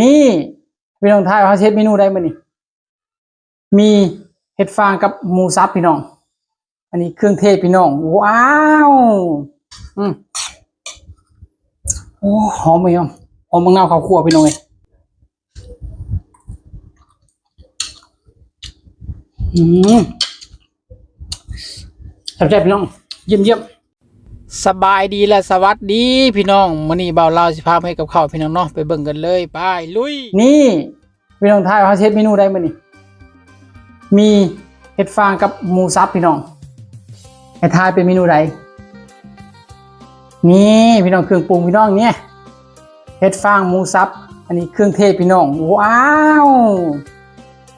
นี่พี่น้องทายว่าเขาเช็ดเมนูได้มั้ยนี่ มีเห็ดฟางกับหมูสับพี่น้อง อันนี้เครื่องเทศพี่น้อง ว้าว อืมโอ้หอมไหมยอมหอมมะนาวข้าวคั่วพี่น้องเลยอืมแซ่บๆพี่น้อง เยี่ยมเยี่ยม สบายดีและสวัสดี พี่น้องมื้อนี้เบาเล่าสิพาไปให้กับข้าวพี่น้องเนาะไปเบิ่งกันเลยไปลุย นี่พี่น้องทายว่าเขาเช็ดเมนูได้มั้ยนี่มีเห็ดฟางกับหมูสับพี่น้องให้ทายเป็นเมนูใดนี่พี่น้องเครื่องปรุงพี่น้องเนี่ยเห็ดฟางหมูสับ อันนี้เครื่องเทศพี่น้องว้าว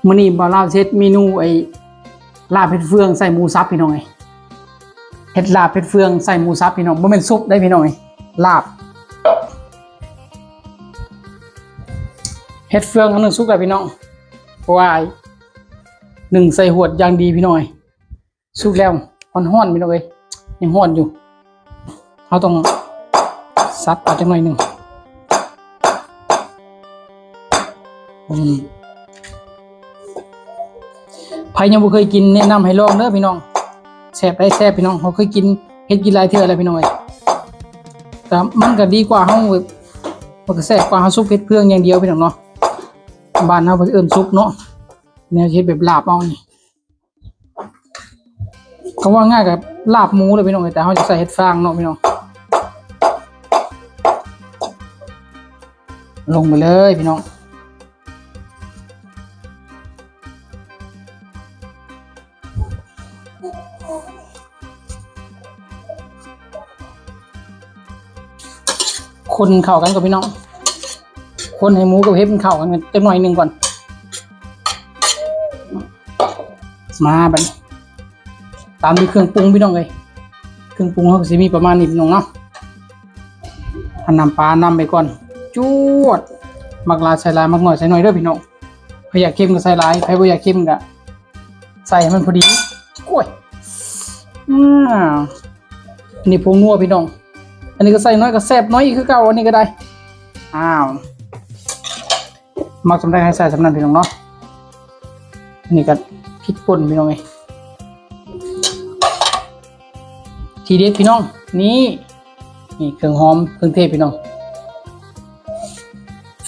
มื้อนี้บ่าวเล่าเช็ดเมนูไอ้ลาบเห็ดเฟืองใส่หมูสับพี่น้องไอ้ เห็ดลาบเห็ดเฟืองใส่หมูสับพี่น้องบ่แม่นซุปได้พี่น้องลาบเห็ดเฟืองอันหนึงสุกแล้วพี่น้องเพราะว่าหนึ่งใส่หวดอย่างดีพี่น้อยสุกแล้วห้อนๆพี่น้อยยังห้อนอยู่เขาต้องซัดเอาจังหน่อยหนึ่งใครยังบ่เคยกินแนะนำให้ลองเด้อพี่น้อง แซ่บได้แซ่บพี่น้องเขาเคยกินเฮ็ดกินหลายเทื่อแล้วพี่น้อยแต่มันก็ดีกว่าเฮาแบบมันก็แซ่บกว่าเฮาซุปเฮ็ดเพื่องอย่างเดียวพี่น้องเนาะบ้านเฮาเพิ่เอิ้นซุปเนาะแนวคิดแบบลาบเอานี่เขาว่าง่ายกับลาบหมูเลยพี่น้องแต่เขาจะใส่เห็ดฟางเนาะพี่น้องลงไปเลยพี่น้อง คนเข้ากันกับพี่น้อง คนให้หมูกับเห็ดมันเข้ากันจักหน่อยหนึ่งก่อน มาบันตามด้วยเครื่องปรุงพี่น้องเลยเครื่องปรุงเขาก็สิมีประมาณนี้พี่น้องเนาะอันนำปลานำไปก่อนจวดมักลาใส่ลายมักหน่อยใส่หน่อยเด้อพี่น้องใครอยากเค็มก็ใส่ลายใครบ่อยากเค็มก็ใส่ให้มันพอดีกล้วยอ่านนี้พวงนัวพี่น้อง อันนี้ก็ใส่น้อยก็แซ่บน้อยอีกคือเก่าอันนี้ก็ได้ อ้าว มักสำได้ให้ใส่สำนันพี่น้องเนาะ อันนี้ก็พริกป่นพี่น้องไงทีเด็ดพี่น้อง นี่นี่เครื่องหอมเครื่องเทศพี่น้อง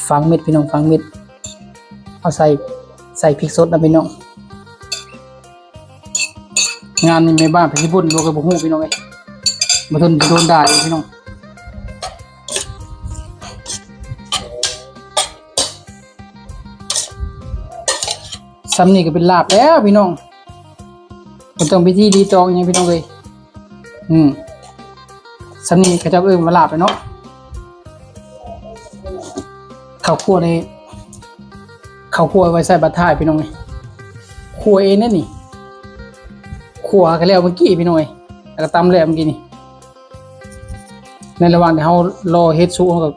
ฟังเม็ดพี่น้องฟังเม็ด เอาใส่ใส่พริกสดนะพี่น้อง งานนี้ไม่บ้านพี่บุญโลกระบุหูพี่น้องไงมาทนโดนด่าอีกพี่น้อง ซ้ำนี่ก็เป็นลาบแล้วพี่น้องมันต้องไปที่ดีตองอย่างพี่น้องเลยอืมซ้ำนี่ก็จะเอิ่มมาลาบไปเนาะข้าวคั่วในข้าวคั่วไว้ใส่บัตรท้ายพี่น้องเลยคั่วเองนั่นนี่คั่วกันแล้วเมื่อกี้พี่น้องเลยแล้วก็ตำแล้วเมื่อกี้นี่ในระหว่างที่เขารอเฮ็ดซุปเขาก็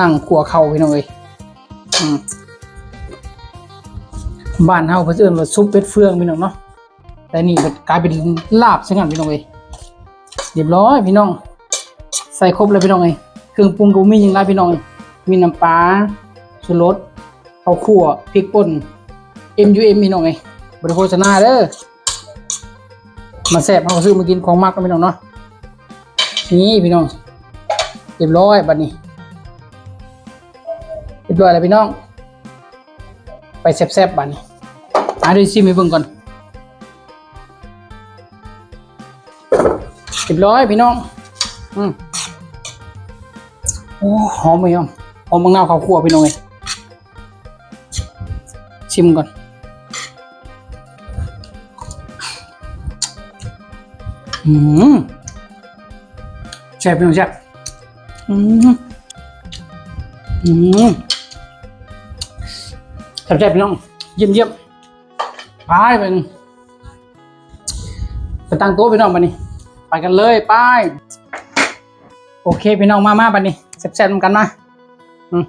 นั่งคั่วเข่าพี่น้องเลยอืม บ้านเฮาเพิ่นเอิ้นว่าซุปเป็ดเฟืองพี่น้องเนาะแต่นี่กลายเป็นลาบซะงั้นพี่น้องเอ้ยเรียบร้อยพี่น้อง ใส่ครบเลยพี่น้องเอ้ยเครื่องปรุงก็มีหยังหลายพี่น้อง มีน้ำปลาชูรสข้าวคั่วพริกป่น MUM พี่น้องเอ้ยบ่ได้โฆษณาเด้อมาแซ่บเฮาซื้อมากินของมักกันพี่น้องเนาะนี่พี่น้องเรียบร้อยบัดนี้เรียบร้อยแล้วพี่น้อง ไปแซ่บๆบัดนี้อาดูซิมให้เบิ่งก่อนเรียบร้อยพี่น้อง อืมโอ้หอมไหมยอมหอมมะนาวข้าวคั่วพี่น้องเอ้ยชิมก่อนอืมแซ่บพี่น้องแซ่บอืมอืม แซ่บๆพี่น้องเยี่ยมเยี่ยมไปเป็นไปตั้งโต๊ะพี่น้องบันนี้ไปกันเลยไปโอเคพี่น้องมามาบันนี้แซ่บๆนำกันมาอืม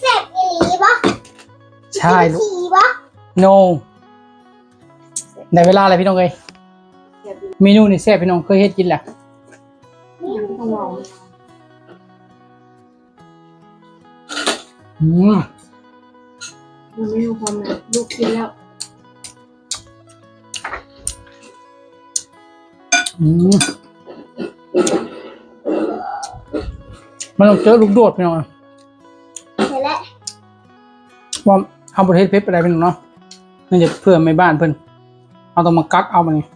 แซ่บอีหลีปะใช่ลูกขี่ปะ no ในเวลาอะไรพี่น้องเอ้ยเมนูนี่แซ่บพี่น้องเคยเฮ็ดกินแหละต้องลองอืม มันไม่รู้ความเลยลูกกินแล้ว อืมมันต้องเจอลูกโดดพี่น้องอะเห็นแล้วว่าทำประเทศเพชรอะไรพี่น้องเนาะนั่นจะเพื่อไม่บ้านเพิ่นเอาต้องมากักเอามานี่ง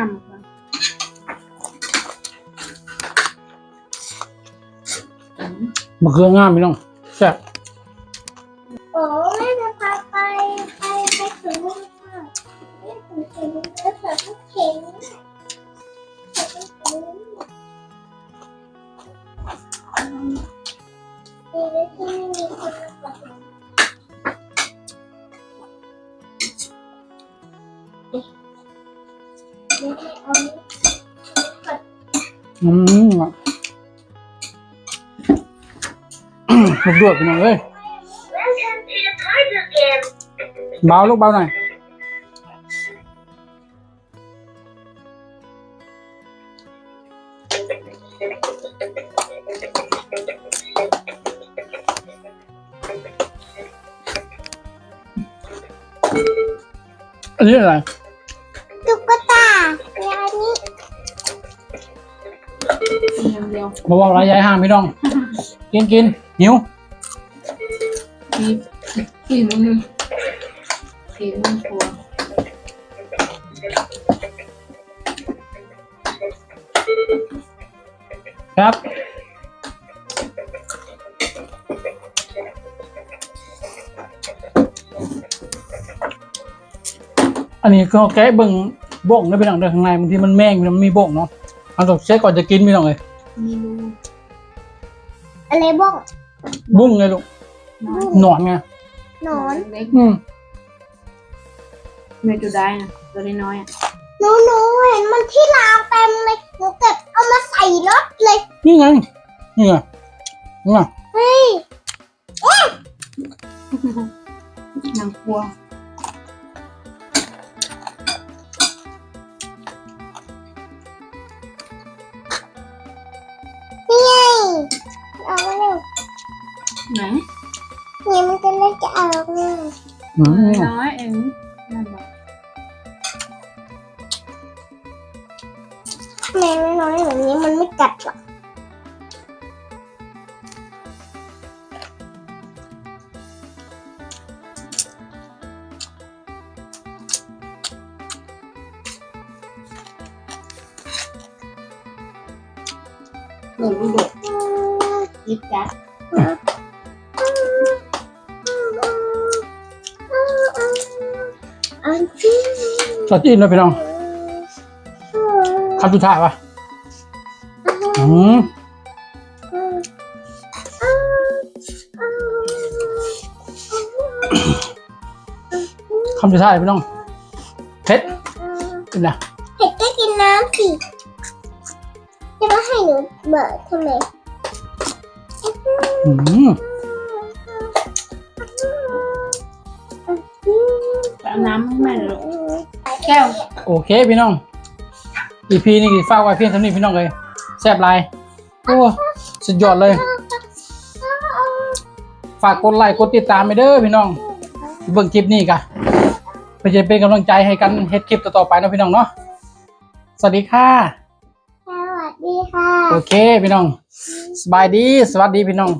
ามมากมะเขืองามพี่น้องแซ่บโอ้แม่จะพาไปไปไปถึงนู่นค่ะไปถึงถึงแล้วเธอก็เข็นเอก็เข็น อืมดีเลยที่ไม่มีคนมาบอกเราเดี๋ยวให้เอานี้อืมอะลูกโดดพี่น้องเอ้ย Welcome to the Tiger Game เบาลูกเบาหน่อยอันนี้อะไร อย่างเดียวบอกว่าอะไรยายห้ามพี่น้อง กินกินหิวกีกีมึงนึงกีมึงตัวครับ อันนี้ก็แกะเบิ่งบ่งได้พี่น้องเด้อข้างในบางทีมันแม่งมันมีบ่งเนาะ เอาต้องเช็คก่อนจะกินพี่น้องเลยมีลูกอะไรบ้างบุ้งไงลูกน้อยหนอนไงหนอนเล็กอืมเมจูได้นะตัวน้อยๆอะหนูหนูเห็นมันที่ราวเต็มเลยหนูเก็บเอามาใส่รถเลยนี่ไงนี่ไงนี่ไงเฮ้ยนางกลัว อืมน้อยเองนั่นบอกแมงน้อยๆแบบนี้มันไม่กัดหรอกหนูลูกดกอืมยิบจัด สดจีนเลยพี่น้องคำสุดท้ายวะอืมคำสุดท้ายพี่น้องเผ็ดเป็นไงเห็ดก็กินน้ำสิจะมาให้หนูเบิดทำไมอืม เอาน้ำให้แม่เลยลูกแก้ว โอเคพี่น้อง อีพีนี่ฝากไว้เพียงเท่านี้พี่น้องเลยแซ่บหลายโอ้สุดยอดเลย ฝากกดไลค์กดติดตามไปเด้อพี่น้อง เบิ่งคลิปนี้กะเพื่อจะเป็นกำลังใจให้กันเฮ็ดคลิปต่อๆไปเนาะพี่น้องเนาะ สวัสดีค่ะ สวัสดีค่ะ โอเคพี่น้อง สบายดี สวัสดีพี่น้อง